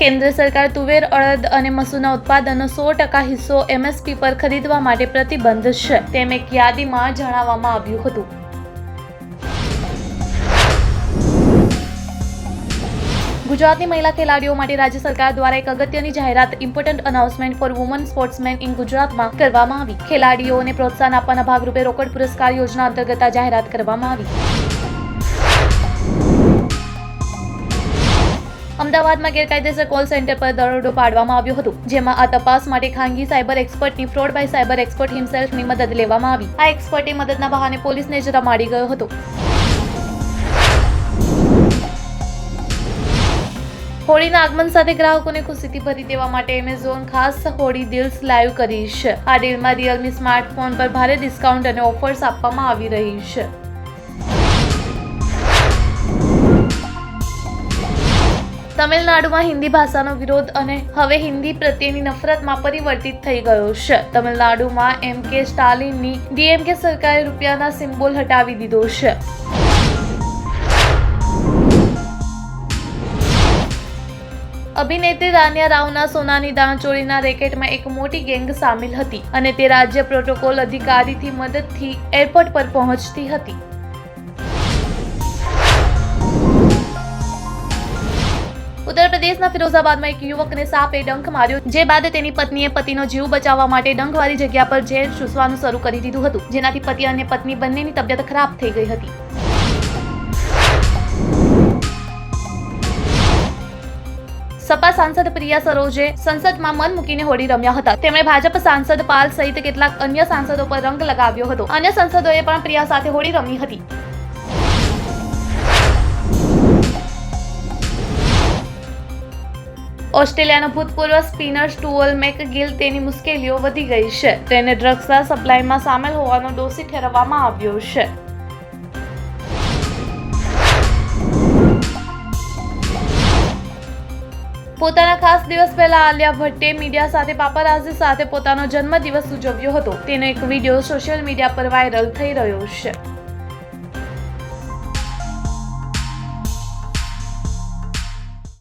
કેન્દ્ર સરકાર તુવેર, અડદ અને મસૂરના ઉત્પાદનનો સો ટકા હિસ્સો એમએસપી પર ખરીદવા માટે પ્રતિબંધ છે. તેમ એક યાદીમાં જણાવવામાં આવ્યું હતું. ગુજરાતની મહિલા ખેલાડીઓ માટે રાજ્ય સરકાર દ્વારા એક અગત્યની જાહેરાત important announcement for woman sportsman in ગુજરાતમાં કરવામાં આવી. ખેલાડીઓને પ્રોત્સાહન આપવાના ભાગરૂપે રોકડ પુરસ્કાર યોજના અંતર્ગત જાહેરાત કરવામાં આવી. અમદાવાદમાં ગેરકાયદેસર કોલ સેન્ટર પર દરોડો પાડવામાં આવ્યો હતો, જેમાં આ તપાસ માટે ખાનગી સાયબર એક્સપર્ટની ફ્રોડ બાય સાયબર એક્સપર્ટ હિમસેલ્ફની મદદ લેવામાં આવી. આ એક્સપર્ટે મદદના બહાને પોલીસને જ રમાડી ગયો હતો. હોળીના આગમન સાથે ગ્રાહકોને ખુશીથી ભરી દેવા માટે એમેઝોન ખાસ હોળી ડીલ્સ લાઈવ કરી છે. આ ડીલમાં રિયલમી સ્માર્ટફોન પર ભારે ડિસ્કાઉન્ટ અને ઓફર્સ આપવામાં આવી રહી છે. તમિલનાડુમાં હિન્દી ભાષાનો વિરોધ અને હવે હિન્દી પ્રત્યેની નફરતમાં પરિવર્તિત થઈ ગયો છે. તમિલનાડુમાં એમ કે સ્ટાલિનની ડીએમકે સરકારે રૂપિયાના સિમ્બોલ હટાવી દીધો છે. અભિનેત્રી રાનિયા રાવના સોનાની દાણચોરીના રેકેટમાં એક મોટી ગેંગ સામેલ હતી અને તે રાજ્ય પ્રોટોકોલ અધિકારીથી મદદથી એરપોર્ટ પર પહોંચતી હતી. ઉત્તર પ્રદેશના ફિરોઝાબાદમાં એક યુવકને સાપે ડંખ માર્યો, જે બાદ તેની પત્નીએ પતિનો જીવ બચાવવા માટે ડંખવાળી જગ્યા પર ઝેર ચૂસવાનું શરૂ કરી દીધું હતું, જેનાથી પતિ અને પત્ની બંનેની તબિયત ખરાબ થઈ ગઈ હતી. સપા સાંસદ પ્રિયા સરોજે સંસદમાં મન મૂકીને હોળી રમ્યા હતા. તેમણે ભાજપ સાંસદ પાલ સહિત કેટલાક અન્ય સાંસદો પર રંગ લગાવ્યો હતો. અન્ય સાંસદોએ પણ પ્રિયા સાથે હોળી રમી હતી. ઓસ્ટ્રેલિયાનો ભૂતપૂર્વ સ્પિનર સ્ટુઅલ મેકગિલ તેની મુશ્કેલીઓ વધી ગઈ છે. તેને ડ્રગ્સના સપ્લાયમાં સામેલ હોવાનો દોષી ઠેરવવામાં આવ્યો છે. પોતાના ખાસ દિવસ પહેલા આલિયા ભટ્ટે મીડિયા સાથે પાપરાઝી સાથે પોતાનો જન્મદિવસ ઉજવ્યો હતો. તેનો એક વીડિયો સોશિયલ મીડિયા પર વાયરલ થઈ રહ્યો છે.